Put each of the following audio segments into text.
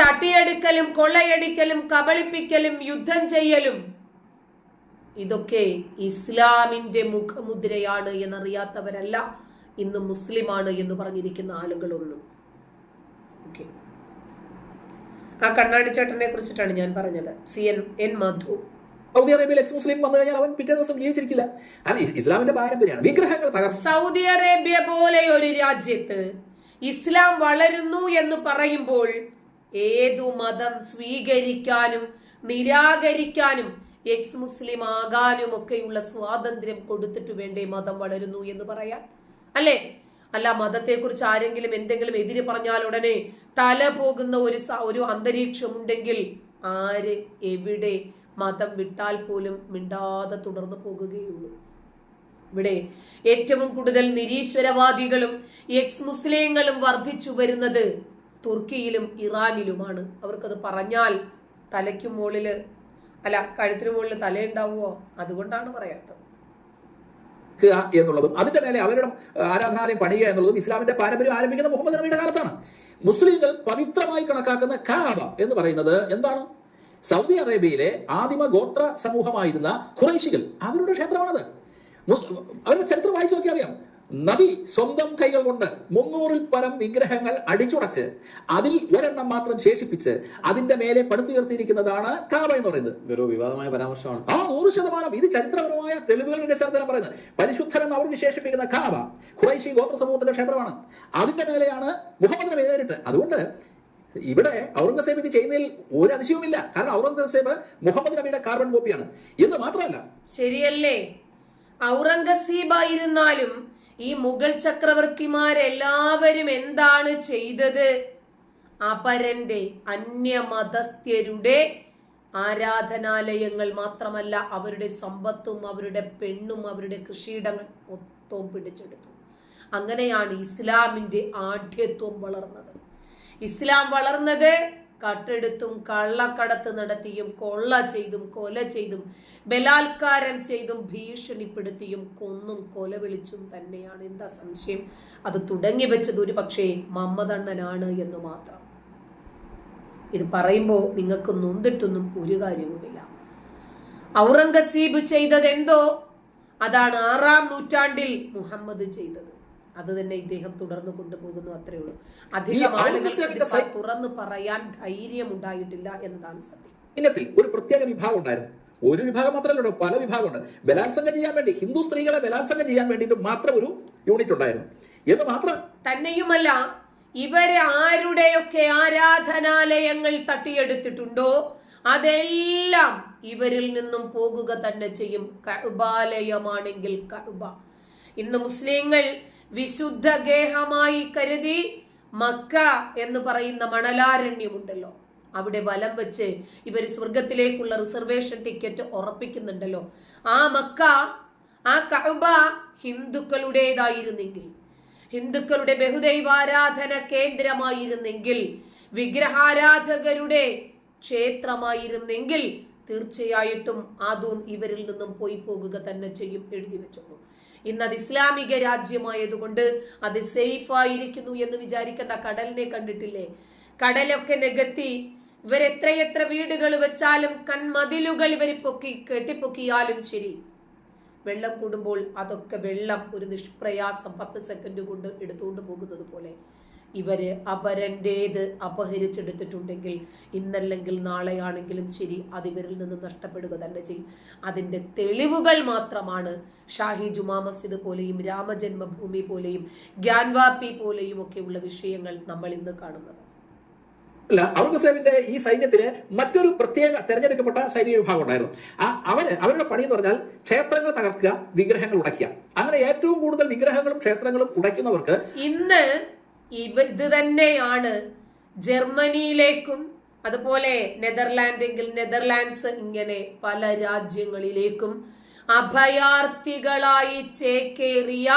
തട്ടിയെടുക്കലും കൊള്ളയടിക്കലും കബളിപ്പിക്കലും യുദ്ധം ചെയ്യലും. ഇതൊക്കെ ഇസ്ലാമിന്റെ മുഖമുദ്രയാണ് എന്നറിയാത്തവരല്ല. ഇന്ന് മുസ്ലിമാണ് എന്ന് പറഞ്ഞിരിക്കുന്ന ആളുകളൊന്നും. ഓക്കെ ആ കണ്ണാടി ചേട്ടനെ കുറിച്ചിട്ടാണ് ഞാൻ പറഞ്ഞത്. C N N Madhu. Saudi അറേബ്യയിൽ എക്സ് മുസ്ലിം വന്നു കഴിഞ്ഞാൽ അവൻ പിറ്റേ ദിവസം ജീവിച്ചിരിക്കില്ല. അല്ല ഇസ്ലാമിന്റെ പാരമ്പര്യമാണ്. വിഗ്രഹങ്ങൾ സൗദി അറേബ്യ പോലെ ഒരു രാജ്യത്ത് ഇസ്ലാം വളരുന്നു എന്ന് പറയുമ്പോൾ ഏതു മതം സ്വീകരിക്കാനും നിരാകരിക്കാനും എക്സ് മുസ്ലിം ആകാനും ഒക്കെയുള്ള സ്വാതന്ത്ര്യം കൊടുത്തിട്ട് വേണ്ടേ മതം വളരുന്നു എന്ന് പറയാൻ? അല്ലേ? അല്ല മതത്തെക്കുറിച്ച് ആരെങ്കിലും എന്തെങ്കിലും എതിര് പറഞ്ഞാൽ ഉടനെ തല പോകുന്ന ഒരു ഒരു അന്തരീക്ഷമുണ്ടെങ്കിൽ ആര് എവിടെ മതം വിട്ടാൽ പോലും മിണ്ടാതെ തുടർന്ന് പോകുകയുള്ളൂ. ഇവിടെ ഏറ്റവും കൂടുതൽ നിരീശ്വരവാദികളും എക്സ് മുസ്ലിങ്ങളും വർദ്ധിച്ചു വരുന്നത് തുർക്കിയിലും ഇറാനിലുമാണ്. അവർക്കത് പറഞ്ഞാൽ തലയ്ക്ക് മുകളിൽ അല്ല കഴുത്തിന് മുകളിൽ തലയുണ്ടാവുമോ? അതുകൊണ്ടാണ് പറയാത്തത്. എന്നുള്ളതും അതിന്റെ മേലെ അവരുടെ ആരാധനാലയം പണിയുക എന്നുള്ളതും ഇസ്ലാമിന്റെ പാരമ്പര്യം ആരംഭിക്കുന്ന മുഹമ്മദ് നബിയുടെ കാലത്താണ്. മുസ്ലിങ്ങൾ പവിത്രമായി കണക്കാക്കുന്ന കാബ എന്ന് പറയുന്നത് എന്താണ്? സൗദി അറേബ്യയിലെ ആദിമ ഗോത്ര സമൂഹമായിരുന്ന ഖുറൈശികൾ അവരുടെ ക്ഷേത്രമാണത്. അവരുടെ ചരിത്രം വായിച്ചു നോക്കിയാൽ അറിയാം. നബി സ്വന്തം കൈകൾ കൊണ്ട് മുന്നൂറിൽ പരം വിഗ്രഹങ്ങൾ അടിച്ചുടച്ച് അതിൽ ഒരെണ്ണം മാത്രം ശേഷിപ്പിച്ച് അതിന്റെ മേലെ പടുത്തുയർത്തിയിരിക്കുന്നതാണ് കാബ എന്ന് പറയുന്നത്. വെറും വിവാദമായ പരാമർശമാണ്. ആ നൂറ് ശതമാനം ഇത് ചരിത്രപരമായ തെളിവുകളുടെ അടിസ്ഥാനത്തിലാണ് പറയുന്നത്. പരിശുദ്ധരെന്ന് അവർ വിശേഷിപ്പിക്കുന്ന കാബ ഖുറൈശി ഗോത്ര സമൂഹത്തിന്റെ ക്ഷേത്രമാണ്. അതിന്റെ മേലെയാണ് മുഹമ്മദിനെ നബി നേരിട്ട്. അതുകൊണ്ട് ഇവിടെ ഔറംഗസേബ് ഇത് ചെയ്യുന്നതിൽ ഒരു അതിശയവുമില്ല. കാരണം ഔറംഗസേബ് മുഹമ്മദ് നബിയുടെ കാർബൺ കോപ്പിയാണ്. എന്ന് മാത്രമല്ല ശരിയല്ലേ? ഔറംഗസീബായിരുന്നാലും ഈ മുഗൾ ചക്രവർത്തിമാരെല്ലാവരും എന്താണ് ചെയ്തത്? അപരന്റെ അന്യമതസ്ഥ്യരുടെ ആരാധനാലയങ്ങൾ മാത്രമല്ല അവരുടെ സമ്പത്തും അവരുടെ പെണ്ണും അവരുടെ കൃഷിയിടങ്ങൾ മൊത്തവും പിടിച്ചെടുത്തു. അങ്ങനെയാണ് ഇസ്ലാമിന്റെ ആഢ്യത്വം വളർന്നത്. ഇസ്ലാം വളർന്നത് കട്ടെടുത്തും കള്ളക്കടത്ത് നടത്തിയും കൊള്ള ചെയ്തും കൊല ചെയ്തും ബലാത്കാരം ചെയ്തും ഭീഷണിപ്പെടുത്തിയും കൊന്നും കൊല വിളിച്ചും തന്നെയാണ്. എന്താ സംശയം? അത് തുടങ്ങി വെച്ചത് ഒരു പക്ഷേ മമ്മതണ്ണനാണ് എന്ന് മാത്രം. ഇത് പറയുമ്പോൾ നിങ്ങൾക്ക് നൊന്തിട്ടൊന്നും ഒരു കാര്യവുമില്ല. ഔറംഗസീബ് ചെയ്തത് എന്തോ അതാണ് ആറാം നൂറ്റാണ്ടിൽ മുഹമ്മദ് ചെയ്തത്. അത് തന്നെ ഇദ്ദേഹം തുടർന്ന് കൊണ്ടുപോകുന്നു അത്രേ ഉള്ളൂ. അധികം സൈ- തുറന്ന് പറയാൻ ധൈര്യം ഉണ്ടായിട്ടില്ല എന്നതാണ് സത്യം. ഇന്നത്തിൽ ഒരു പ്രത്യേക വിഭാഗം ഉണ്ടായിരുന്നു. ഒരു വിഭാഗം മാത്രമല്ല പല വിഭാഗമുണ്ട്. ബലാത്സംഗം ചെയ്യാൻ വേണ്ടി ഹിന്ദു സ്ത്രീകളെ ബലാത്സംഗം ചെയ്യാൻ വേണ്ടിയിട്ട് മാത്രം ഒരു യൂണിറ്റ് ഉണ്ടായിരുന്നു. എന്ന് മാത്രം തന്നെയുമല്ല ഇവരെ ആരുടെയൊക്കെ ആരാധനാലയങ്ങൾ തട്ടിയെടുത്തിട്ടുണ്ടോ അതെല്ലാം ഇവരിൽ നിന്നും പോകുക തന്നെ ചെയ്യും. കഅബാലയമാണെങ്കിൽ കഅബ. ഇന്ന് മുസ്ലിങ്ങൾ വിശുദ്ധ ഗേഹമായി കരുതി മക്ക എന്ന് പറയുന്ന മണലാരണ്യമുണ്ടല്ലോ. അവിടെ വലം വെച്ച് ഇവർ സ്വർഗത്തിലേക്കുള്ള റിസർവേഷൻ ടിക്കറ്റ് ഉറപ്പിക്കുന്നുണ്ടല്ലോ. ആ മക്ക ആ കഅബ ഹിന്ദുക്കളുടേതായിരുന്നെങ്കിൽ ഹിന്ദുക്കളുടെ ബഹുദൈവാരാധന കേന്ദ്രമായിരുന്നെങ്കിൽ വിഗ്രഹാരാധകരുടെ ക്ഷേത്രമായിരുന്നെങ്കിൽ തീർച്ചയായിട്ടും അതും ഇവരിൽ നിന്നും പോയി പോകുക തന്നെ ചെയ്യും എഴുതി വെച്ചോളൂ. ഇന്ന് അത് ഇസ്ലാമിക രാജ്യമായതുകൊണ്ട് അത് സേഫ് ആയിരിക്കുന്നു എന്ന് വിചാരിക്കേണ്ട കടലിനെ കണ്ടിട്ടില്ലേ? കടലൊക്കെ നികത്തി ഇവരെത്രയെത്ര വീടുകൾ വെച്ചാലും കൺമതിലുകൾ ഇവർ പൊക്കി കെട്ടിപ്പൊക്കിയാലും ശരി. വെള്ളം കൂടുമ്പോൾ അതൊക്കെ വെള്ളം ഒരു നിഷ്പ്രയാസം പത്ത് സെക്കൻഡ് കൊണ്ട് എടുത്തുകൊണ്ട് പോകുന്നത് പോലെ. ഇവർ അപരന്റേത് അപഹരിച്ചെടുത്തിട്ടുണ്ടെങ്കിൽ ഇന്നല്ലെങ്കിൽ നാളെയാണെങ്കിലും ശരി അതിവരിൽ ഇവരിൽ നിന്ന് നഷ്ടപ്പെടുക തന്നെ ചെയ്യും. അതിന്റെ തെളിവുകൾ മാത്രമാണ് ഷാഹി ജുമാ മസ്ജിദ് പോലെയും രാമജന്മഭൂമി പോലെയും ഗ്യാൻവാപ്പി പോലെയും ഒക്കെയുള്ള വിഷയങ്ങൾ നമ്മൾ ഇന്ന് കാണുന്നത്. അല്ല ഔറംഗസേബിന്റെ ഈ സൈന്യത്തിന് മറ്റൊരു പ്രത്യേക തെരഞ്ഞെടുക്കപ്പെട്ട സൈനിക വിഭാഗം ഉണ്ടായിരുന്നു. ആ അവർ അവരുടെ പണി എന്ന് പറഞ്ഞാൽ ക്ഷേത്രങ്ങൾ തകർക്കുക വിഗ്രഹങ്ങൾ ഉടയ്ക്കുക. അങ്ങനെ ഏറ്റവും കൂടുതൽ വിഗ്രഹങ്ങളും ക്ഷേത്രങ്ങളും ഉടയ്ക്കുന്നവർക്ക് ഇന്ന് ഇവ ഇത് തന്നെയാണ് ജർമ്മനിയിലേക്കും അതുപോലെ നെതർലാൻഡെങ്കിൽ നെതർലാൻഡ്സ് ഇങ്ങനെ പല രാജ്യങ്ങളിലേക്കും അഭയാർത്ഥികളായി ചേക്കേറിയ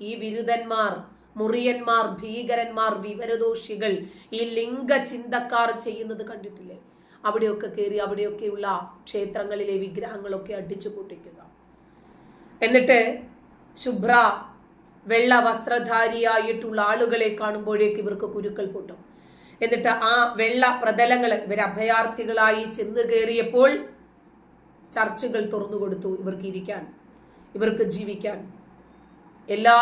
ഈ വിരുദന്മാർ മുറിയന്മാർ ഭീകരന്മാർ വിവരദോഷികൾ ഈ ലിംഗ ചിന്തക്കാർ ചെയ്യുന്നത് കണ്ടിട്ടില്ലേ? അവിടെയൊക്കെ കയറി അവിടെയൊക്കെയുള്ള ക്ഷേത്രങ്ങളിലെ വിഗ്രഹങ്ങളൊക്കെ അടിച്ചു പൊട്ടിക്കുക എന്നിട്ട് ശുഭ്ര വെള്ള വസ്ത്രധാരിയായിട്ടുള്ള ആളുകളെ കാണുമ്പോഴേക്ക് ഇവർക്ക് കുരുക്കൾ പൊട്ടും. എന്നിട്ട് ആ വെള്ള പ്രതലങ്ങൾ ഇവർ അഭയാർത്ഥികളായി ചെന്ന് കയറിയപ്പോൾ ചർച്ചുകൾ തുറന്നു കൊടുത്തു ഇവർക്ക് ഇരിക്കാൻ ഇവർക്ക് ജീവിക്കാൻ. എല്ലാ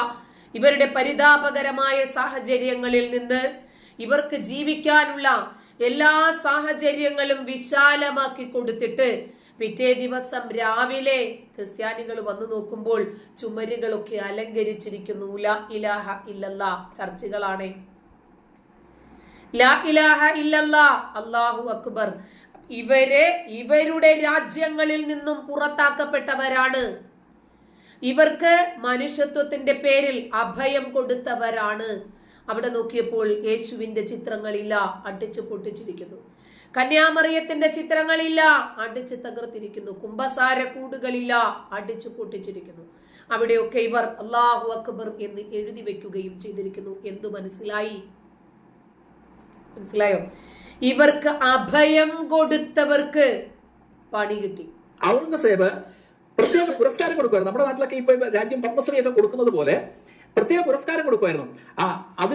ഇവരുടെ പരിതാപകരമായ സാഹചര്യങ്ങളിൽ നിന്ന് ഇവർക്ക് ജീവിക്കാനുള്ള എല്ലാ സാഹചര്യങ്ങളും വിശാലമാക്കി കൊടുത്തിട്ട് പിറ്റേ ദിവസം രാവിലെ ക്രിസ്ത്യാനികൾ വന്നു നോക്കുമ്പോൾ ചുമരുകളൊക്കെ അലങ്കരിച്ചിരിക്കുന്നു ല ഇലാഹ ഇല്ലല്ല ചർച്ചുകളാണേ. ലാ ഇലാഹ അല്ലാഹു അക്ബർ. ഇവരെ ഇവരുടെ രാജ്യങ്ങളിൽ നിന്നും പുറത്താക്കപ്പെട്ടവരാണ്. ഇവർക്ക് മനുഷ്യത്വത്തിന്റെ പേരിൽ അഭയം കൊടുത്തവരാണ്. അവിടെ നോക്കിയപ്പോൾ യേശുവിന്റെ ചിത്രങ്ങളില്ല അടിച്ചു പൊട്ടിച്ചിരിക്കുന്നു. കന്യാമറിയത്തിന്റെ ചിത്രങ്ങളില്ല. അടിച്ചു തകർത്തിരിക്കുന്നു. കുംഭസാര കൂടുകളില്ല അടിച്ചു പൊട്ടിച്ചിരിക്കുന്നു. അവിടെയൊക്കെ ഇവർ അള്ളാഹു അക്ബർ എന്ന് എഴുതി വെക്കുകയും ചെയ്തിരിക്കുന്നു. എന്തു മനസ്സിലായി? മനസ്സിലായോ? ഇവർക്ക് അഭയം കൊടുത്തവർക്ക് പണി കിട്ടി. ഔറംഗസേബ് പ്രത്യേക പുരസ്കാരം കൊടുക്കുമായിരുന്നു. നമ്മുടെ നാട്ടിലൊക്കെ ഇപ്പൊ രാജ്യം പത്മശ്രീ ഒക്കെ കൊടുക്കുന്നത് പോലെ പ്രത്യേക പുരസ്കാരം കൊടുക്കുമായിരുന്നു. ആ അത്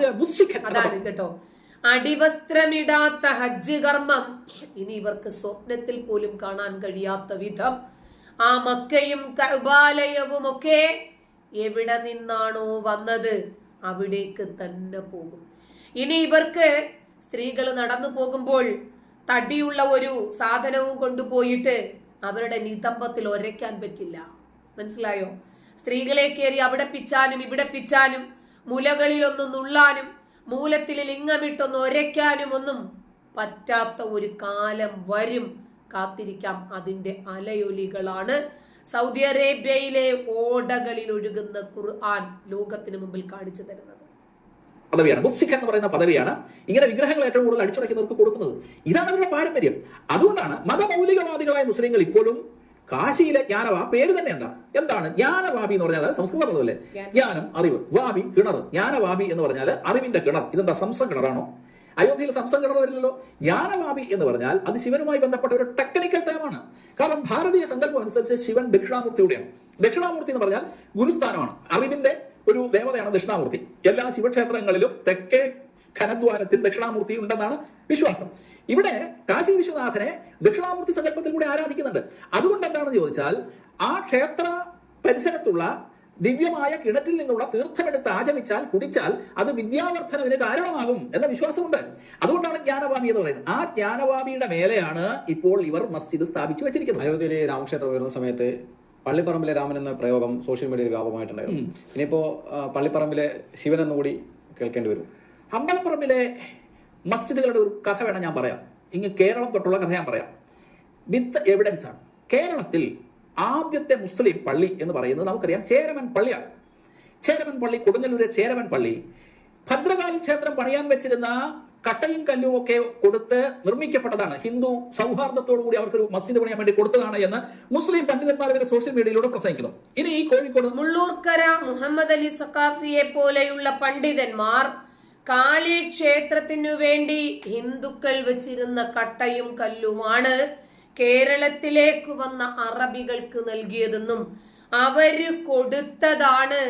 അതാണ് കേട്ടോ. അടിവസ്ത്രമിടാത്ത ഹജ്ജ് കർമ്മം. ഇനി ഇവർക്ക് സ്വപ്നത്തിൽ പോലും കാണാൻ കഴിയാത്ത വിധം ആ മക്കയും കബാലയവും ഒക്കെ എവിടെ നിന്നാണോ വന്നത്? അവിടേക്ക് തന്നെ പോകും. ഇനി ഇവർക്ക് സ്ത്രീകൾ നടന്നു പോകുമ്പോൾ തടിയുള്ള ഒരു സാധനവും കൊണ്ടുപോയിട്ട് അവരുടെ നിതംബത്തിൽ ഒരയ്ക്കാൻ പറ്റില്ല. മനസ്സിലായോ? സ്ത്രീകളെ കയറി അവിടെ പിച്ചാനും ഇവിടെ പിച്ചാനും മുലകളിലൊന്നും നുള്ളാനും മൂലത്തിൽ ലിംഗമിട്ടൊന്ന് ഒരയ്ക്കാനും ഒന്നും പറ്റാത്ത ഒരു കാലം വരും. കാത്തിരിക്കാം. അതിന്റെ അലയൊലികളാണ്. സൗദി അറേബ്യയിലെ ഓടകളിൽ ഒഴുകുന്ന ഖുർആൻ ലോകത്തിന് മുമ്പിൽ കാണിച്ചു തരുന്നത്. പദവിയാണ്. മുസ്സിഖ് എന്ന് പറയുന്ന പദവിയാണ് ഇങ്ങനെ വിഗ്രഹങ്ങൾ ഏറ്റവും കൂടുതൽ അടിച്ചുടയ്ക്കുന്നവർക്ക് കൊടുക്കുന്നത്. ഇതാണ് അവരുടെ പാരമ്പര്യം. അതുകൊണ്ടാണ് മതമൗലികവാദികളായ മുസ്ലിങ്ങൾ ഇപ്പോഴും കാശിയിലെ ജ്ഞാനവ പേര് തന്നെ എന്താ? എന്താണ്? ജ്ഞാനവാബി എന്ന് പറഞ്ഞാൽ സംസ്കൃത പദമല്ലേ? ജ്ഞാനം. അറിവ്. വാബി കിണർ. ജ്ഞാനവാബി എന്ന് പറഞ്ഞാൽ അറിവിന്റെ കിണർ. ഇതെന്താ? സംസം കിണറാണോ? അയോധ്യയിൽ സംസം കിണർ വരില്ലല്ലോ? ജ്ഞാനവാബി എന്ന് പറഞ്ഞാൽ അത് ശിവനുമായി ബന്ധപ്പെട്ട ഒരു ടെക്നിക്കൽ ടേമാണ് കാരണം ഭാരതീയ സങ്കല്പം അനുസരിച്ച് ശിവൻ ദക്ഷിണാമൂർത്തിയുടെയാണ് ദക്ഷിണാമൂർത്തി എന്ന് പറഞ്ഞാൽ ഗുരുസ്ഥാനമാണ്. അറിവിന്റെ ഒരു ദേവതയാണ് ദക്ഷിണാമൂർത്തി. എല്ലാ ശിവക്ഷേത്രങ്ങളിലും തെക്കേ ഖനദ്വാരത്തിൽ ദക്ഷിണാമൂർത്തി ഉണ്ടെന്നാണ് വിശ്വാസം. ഇവിടെ കാശി വിശ്വനാഥനെ ദക്ഷിണാമൂർത്തി സങ്കല്പത്തിൽ കൂടി ആരാധിക്കുന്നുണ്ട്. അതുകൊണ്ട് എന്താണെന്ന് ചോദിച്ചാൽ ആ ക്ഷേത്ര പരിസരത്തുള്ള ദിവ്യമായ കിണറ്റിൽ നിന്നുള്ള തീർത്ഥമെടുത്ത് ആചമിച്ചാൽ കുടിച്ചാൽ അത് വിദ്യാവർദ്ധനവിന് കാരണമാകും എന്ന വിശ്വാസമുണ്ട്. അതുകൊണ്ടാണ് ജ്ഞാനവാമി എന്ന് പറയുന്നത്. ആ ജ്ഞാനവാമിയുടെ മേലെയാണ് ഇപ്പോൾ ഇവർ മസ്ജിദ് സ്ഥാപിച്ചു വെച്ചിരിക്കുന്നത്. അയോധ്യയിലെ രാമക്ഷേത്രം ഉയർന്ന സമയത്ത് പള്ളിപ്പറമ്പിലെ രാമൻ എന്ന പ്രയോഗം സോഷ്യൽ മീഡിയയിൽ വ്യാപകമായിട്ടുണ്ടായിരുന്നു. ഇനിയിപ്പോ പള്ളിപ്പറമ്പിലെ ശിവൻ എന്നുകൂടി കേൾക്കേണ്ടി വരും. അമ്പലപ്പുറമിലെ മസ്ജിദുകളുടെ ഒരു കഥ വേണം ഞാൻ പറയാം. ഇങ്ങ് കേരളം തൊട്ടുള്ള കഥ ഞാൻ പറയാം. വിത്ത് എവിഡൻസ് ആണ്. കേരളത്തിൽ ആദ്യത്തെ മുസ്ലിം പള്ളി എന്ന് പറയുന്നത് നമുക്കറിയാം ചേരമൻ പള്ളിയാണ്. ചേരമൻ പള്ളി കൊടുങ്ങല്ലൂരെ ചേരമൻ പള്ളി. ഭദ്രകാലി ക്ഷേത്രം പണിയാൻ വെച്ചിരുന്ന കട്ടയും കല്ലും ഒക്കെ കൊടുത്ത് നിർമ്മിക്കപ്പെട്ടതാണ്. ഹിന്ദു സൗഹാർദ്ദത്തോടു കൂടി അവർക്കൊരു മസ്ജിദ് പണിയാൻ വേണ്ടി കൊടുത്തതാണ് എന്ന് മുസ്ലിം പണ്ഡിതന്മാർ ഇവരെ സോഷ്യൽ മീഡിയയിലൂടെ പ്രസംഗിക്കുന്നു. ഇനി ഈ കോഴിക്കോട് മുള്ളൂർക്കര മുഹമ്മദ് അലി സക്കാഫിയെ പോലെയുള്ള പണ്ഡിതന്മാർ കാളി ക്ഷേത്രത്തിനു വേണ്ടി ഹിന്ദുക്കൾ വെച്ചിരുന്ന കട്ടയും കല്ലുമാണ് കേരളത്തിലേക്ക് വന്ന അറബികൾക്ക് നൽകിയതെന്നും അവർ കൊടുത്തതാണ്.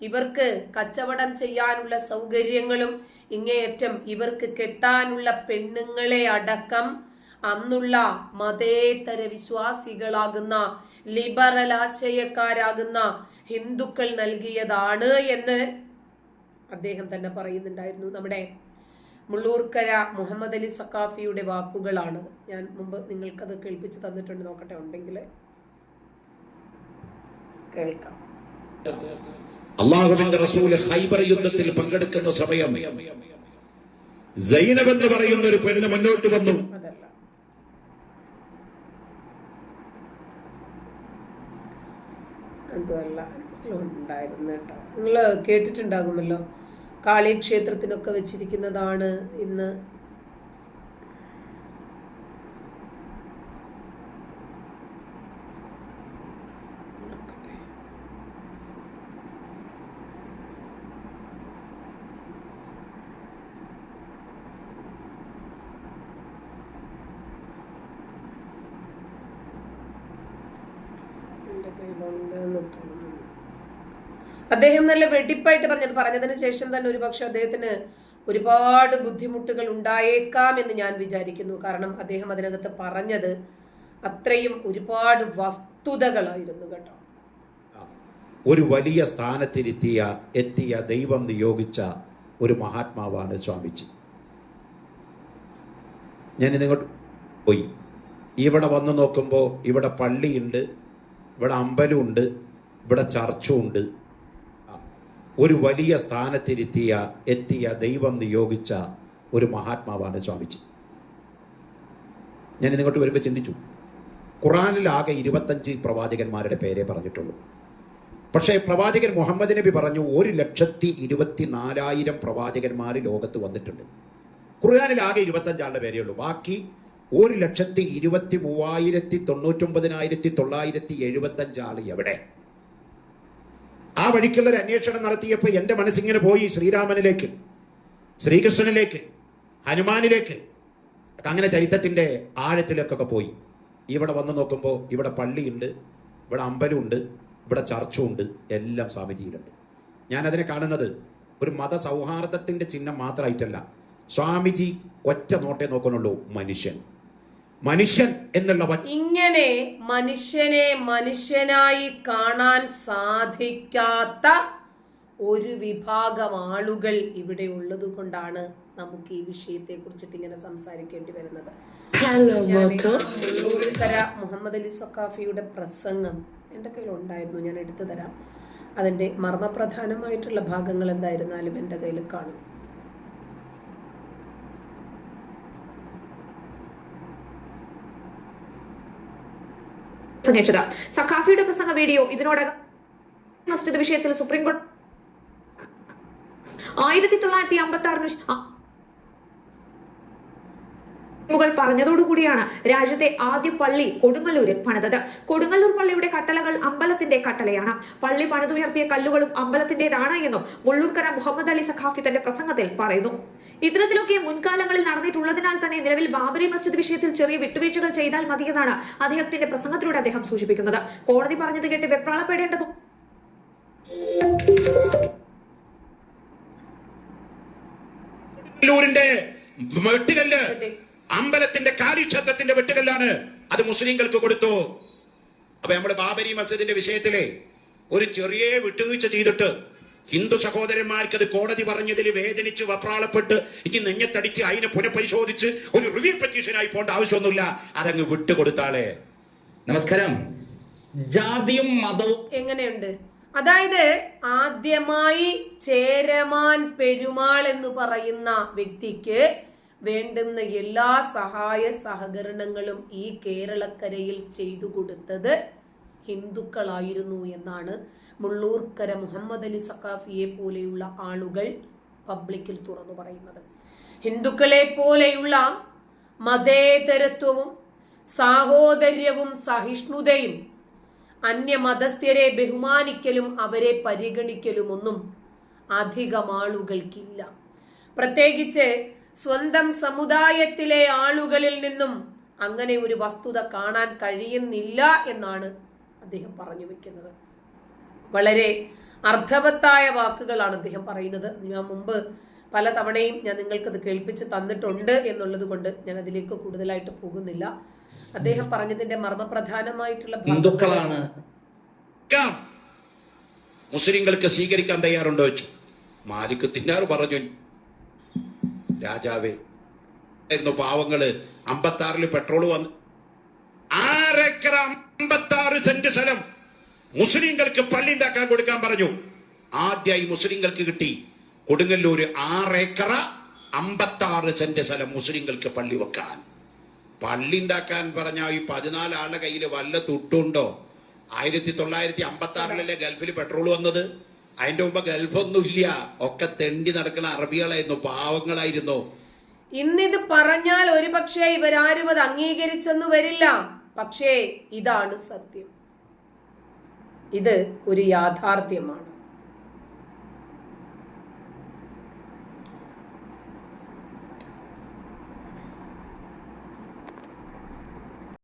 ഇവർക്ക് കച്ചവടം ചെയ്യാനുള്ള സൗകര്യങ്ങളും ഇങ്ങേയറ്റം ഇവർക്ക് കെട്ടാനുള്ള പെണ്ണുങ്ങളെ അടക്കം അന്നുള്ള മതേതര വിശ്വാസികളാകുന്ന ലിബറൽ ആശയക്കാരാകുന്ന ഹിന്ദുക്കൾ നൽകിയതാണ് എന്ന് അദ്ദേഹം തന്നെ പറയുന്നുണ്ടായിരുന്നു. നമ്മുടെ മുള്ളൂർക്കര മുഹമ്മദ് അലി സക്കാഫിയുടെ വാക്കുകളാണ്. ഞാൻ മുമ്പ് നിങ്ങൾക്കത് കേൾപ്പിച്ച് തന്നിട്ടുണ്ട്. നോക്കട്ടെ ഉണ്ടെങ്കിൽ കേൾക്കാം. അള്ളാഹുവിന്റെ റസൂൽ ഹൈബർ യുദ്ധത്തിൽ പങ്കെടുക്കുന്ന സമയം സൈനബ് എന്ന് പറയുന്ന ഒരു പെണ്ണ് മുന്നോട്ട് വന്നു. അതല്ല. ഉണ്ടായിരുന്നു കേട്ടോ. നിങ്ങൾ കേട്ടിട്ടുണ്ടാകുമല്ലോ. കാളിക്ഷേത്രത്തിനൊക്കെ വെച്ചിരിക്കുന്നതാണ് ഇന്ന്. കയ്യിലുണ്ടെന്ന് തോന്നുന്നു അദ്ദേഹം നല്ല വെടിപ്പായിട്ട് പറഞ്ഞത്. പറഞ്ഞതിന് ശേഷം തന്നെ ഒരുപക്ഷെ അദ്ദേഹത്തിന് ഒരുപാട് ബുദ്ധിമുട്ടുകൾ ഉണ്ടായേക്കാം എന്ന് ഞാൻ വിചാരിക്കുന്നു. കാരണം അദ്ദേഹം അതിനകത്ത് പറഞ്ഞത് അത്രയും ഒരുപാട് വസ്തുതകളായിരുന്നു കേട്ടോ. ഒരു വലിയ സ്ഥാനത്തിരുത്തിയ എത്തിയ ദൈവം നിയോഗിച്ച ഒരു മഹാത്മാവാണ് സ്വാമിജി. ഞാൻ ഇന്നിങ്ങോട്ട് പോയി. ഇവിടെ വന്നു നോക്കുമ്പോൾ ഇവിടെ പള്ളിയുണ്ട് ഇവിടെ അമ്പലമുണ്ട് ഇവിടെ ചർച്ചുണ്ട് ഒരു വലിയ സ്ഥാനത്തിരുത്തിയ എത്തിയ ദൈവം നിയോഗിച്ച ഒരു മഹാത്മാവാണ് സ്വാമിജി. ഞാൻ ഇങ്ങോട്ട് വരുമ്പോൾ ചിന്തിച്ചു. ഖുറാനിലാകെ ഇരുപത്തഞ്ച് പ്രവാചകന്മാരുടെ പേരെ പറഞ്ഞിട്ടുള്ളൂ. പക്ഷേ പ്രവാചകൻ മുഹമ്മദ് നബി പറഞ്ഞു ഒരു ലക്ഷത്തി ഇരുപത്തി നാലായിരം പ്രവാചകന്മാർ ലോകത്ത് വന്നിട്ടുണ്ട്. ഖുർആാനിലാകെ ഇരുപത്തഞ്ചാളുടെ പേരേ ഉള്ളൂ. ബാക്കി ഒരു ലക്ഷത്തി ഇരുപത്തി മൂവായിരത്തി തൊണ്ണൂറ്റൊമ്പതിനായിരത്തി തൊള്ളായിരത്തി എഴുപത്തഞ്ചാൾ എവിടെ? ആ വഴിക്കുള്ള ഒരു അന്വേഷണം നടത്തിയപ്പോൾ എന്റെ മനസ്സിങ്ങനെ പോയി ശ്രീരാമനിലേക്ക് ശ്രീകൃഷ്ണനിലേക്ക് ഹനുമാനിലേക്ക്. അങ്ങനെ ചരിത്രത്തിന്റെ ആഴത്തിലേക്കൊക്കെ പോയി. ഇവിടെ വന്ന് നോക്കുമ്പോൾ ഇവിടെ പള്ളിയുണ്ട് ഇവിടെ അമ്പലമുണ്ട് ഇവിടെ ചർച്ചുണ്ട് എല്ലാം സ്വാമിജിയിലുണ്ട്. ഞാനതിനെ കാണുന്നത് ഒരു മത മതസൗഹാർദ്ദത്തിന്റെ ചിഹ്നം മാത്രമായിട്ടല്ല. സ്വാമിജി ഒറ്റ നോട്ടേ നോക്കുന്നുള്ളൂ മനുഷ്യൻ. മനുഷ്യൻ എന്നുള്ളവൻ. ഇങ്ങനെ മനുഷ്യനെ മനുഷ്യനായി കാണാൻ സാധിക്കാത്ത ഒരു വിഭാഗം ആളുകൾ ഇവിടെ ഉള്ളത് കൊണ്ടാണ് നമുക്ക് ഈ വിഷയത്തെ കുറിച്ചിട്ട് ഇങ്ങനെ സംസാരിക്കേണ്ടി വരുന്നത്. മുഹമ്മദ് അലി സക്കാഫിയുടെ പ്രസംഗം എന്റെ കയ്യിൽ ഉണ്ടായിരുന്നു ഞാൻ എടുത്തു തരാം. അതിന്റെ മർമ്മപ്രധാനമായിട്ടുള്ള ഭാഗങ്ങൾ എന്തായിരുന്നാലും എന്റെ കയ്യിൽ കാണും. പ്രസംഗിച്ചത് സഖാഫിയുടെ പ്രസംഗ വീഡിയോ ഇതിനോടകം വിഷയത്തിൽ സുപ്രീം കോടതി ആയിരത്തി തൊള്ളായിരത്തി അമ്പത്തി ആറിന് മുകൾ പറഞ്ഞതോടുകൂടിയാണ് രാജ്യത്തെ ആദ്യ പള്ളി കൊടുങ്ങല്ലൂരിൽ പണിതത്. കൊടുങ്ങല്ലൂർ പള്ളിയുടെ കട്ടളകൾ അമ്പലത്തിന്റെ കട്ടളയാണ്. പള്ളി പണിതുയർത്തിയ കല്ലുകളും അമ്പലത്തിന്റേതാണ് എന്നും മുള്ളൂർക്കര മുഹമ്മദ് അലി സഖാഫി തന്റെ പ്രസംഗത്തിൽ പറയുന്നു. ഇത്തരത്തിലൊക്കെ മുൻകാലങ്ങളിൽ നടന്നിട്ടുള്ളതിനാൽ തന്നെ നിലവിൽ ബാബറി മസ്ജിദ് വിഷയത്തിൽ ചെറിയ വിട്ടുവീഴ്ചകൾ ചെയ്താൽ മതിയെന്നാണ് അദ്ദേഹത്തിന്റെ പ്രസംഗത്തിലൂടെ അദ്ദേഹം സൂചിപ്പിക്കുന്നത്. കോടതി പറഞ്ഞത് കേട്ട് വെപ്രാളപ്പെടേണ്ടതും ൂരിന്റെ വെട്ടുകല്ല്. അമ്പലത്തിന്റെ കാലിക്ഷേത്രത്തിന്റെ വെട്ടുകല്ലാണ് അത് മുസ്ലിങ്ങൾക്ക് കൊടുത്തു. അപ്പൊ നമ്മുടെ ബാബരി മസ്ജിദിന്റെ വിഷയത്തിലെ ഒരു ചെറിയ വിട്ടുവീഴ്ച ചെയ്തിട്ട് ഹിന്ദു സഹോദരന്മാർക്ക് അത് കോടതി പറഞ്ഞതിൽ വേദനിച്ച് വപ്രാളപ്പെട്ട് ഇനി നെഞ്ഞത്തടിച്ച് അതിനെ പുനഃപരിശോധിച്ച് ഒരു റിവ്യൂ പെറ്റീഷനായി പോകേണ്ട ആവശ്യമൊന്നുമില്ല. അതങ്ങ് വിട്ടുകൊടുത്താളെ. നമസ്കാരം. ജാതിയും മതവും എങ്ങനെയുണ്ട്? അതായത് ആദ്യമായി ചേരമാൻ പെരുമാൾ എന്ന് പറയുന്ന വ്യക്തിക്ക് വേണ്ടുന്ന എല്ലാ സഹായ സഹകരണങ്ങളും ഈ കേരളക്കരയിൽ ചെയ്തു കൊടുത്തത് ഹിന്ദുക്കളായിരുന്നു എന്നാണ് മുള്ളൂർക്കര മുഹമ്മദ് അലി സഖാഫിയെ പോലെയുള്ള ആളുകൾ പബ്ലിക്കിൽ തുറന്നു പറയുന്നത്. ഹിന്ദുക്കളെ പോലെയുള്ള മതേതരത്വവും സാഹോദര്യവും സഹിഷ്ണുതയും അന്യമതസ്ഥരെ ബഹുമാനിക്കലും അവരെ പരിഗണിക്കലുമൊന്നും അധികം ആളുകൾക്കില്ല. പ്രത്യേകിച്ച് സ്വന്തം സമുദായത്തിലെ ആളുകളിൽ നിന്നും അങ്ങനെ ഒരു വസ്തുത കാണാൻ കഴിയുന്നില്ല എന്നാണ് അദ്ദേഹം പറഞ്ഞു വെക്കുന്നത്. വളരെ അർത്ഥവത്തായ വാക്കുകളാണ് അദ്ദേഹം പറയുന്നത്. ഞാൻ മുമ്പ് പല തവണയും ഞാൻ നിങ്ങൾക്കത് കേൾപ്പിച്ച് തന്നിട്ടുണ്ട് എന്നുള്ളത് കൊണ്ട് ഞാൻ അതിലേക്ക് കൂടുതലായിട്ട് പോകുന്നില്ല. അദ്ദേഹം പറഞ്ഞതിന്റെ മർമ്മപ്രധാനമായിട്ടുള്ള ഹിന്ദുക്കളാണ്. ക്കാം. മുസ്ലിങ്ങൾക്ക് സ്വീകരിക്കാൻ തയ്യാറുണ്ടോ വെച്ചു മാലിക് തിന്നാർ പറഞ്ഞു. രാജാവേ ആയിരുന്നു പാവങ്ങൾ അമ്പത്തി ആറിൽ പെട്രോൾ വന്ന് ആറേക്കർ അമ്പത്തി ആറ് സെന്റ് സ്ഥലം മുസ്ലിങ്ങൾക്ക് പള്ളി ഉണ്ടാക്കാൻ കൊടുക്കാൻ പറഞ്ഞു. ആദ്യമായി മുസ്ലിങ്ങൾക്ക് കിട്ടി കൊടുങ്ങല്ലൂര് ആറേക്കറ അമ്പത്തി ആറ് സെന്റ് സ്ഥലം മുസ്ലിങ്ങൾക്ക് പള്ളി വെക്കാൻ. പള്ളി ഉണ്ടാക്കാൻ പറഞ്ഞ ഈ പതിനാല് ആളുടെ കയ്യിൽ വല്ല തുട്ടുണ്ടോ? ആയിരത്തി തൊള്ളായിരത്തി അമ്പത്തി ആറിലല്ലേ ഗൾഫിൽ പെട്രോൾ വന്നത്? അതിന്റെ മുമ്പ് ഗൾഫൊന്നുമില്ല. ഒക്കെ തെണ്ടി നടക്കുന്ന അറബികളായിരുന്നു പാവങ്ങളായിരുന്നു. ഇന്നിത് പറഞ്ഞാൽ ഒരുപക്ഷെ ഇവരാരും അത് അംഗീകരിച്ചെന്ന് വരില്ല. പക്ഷേ ഇതാണ് സത്യം. ഇത് ഒരു യാഥാർത്ഥ്യമാണ്.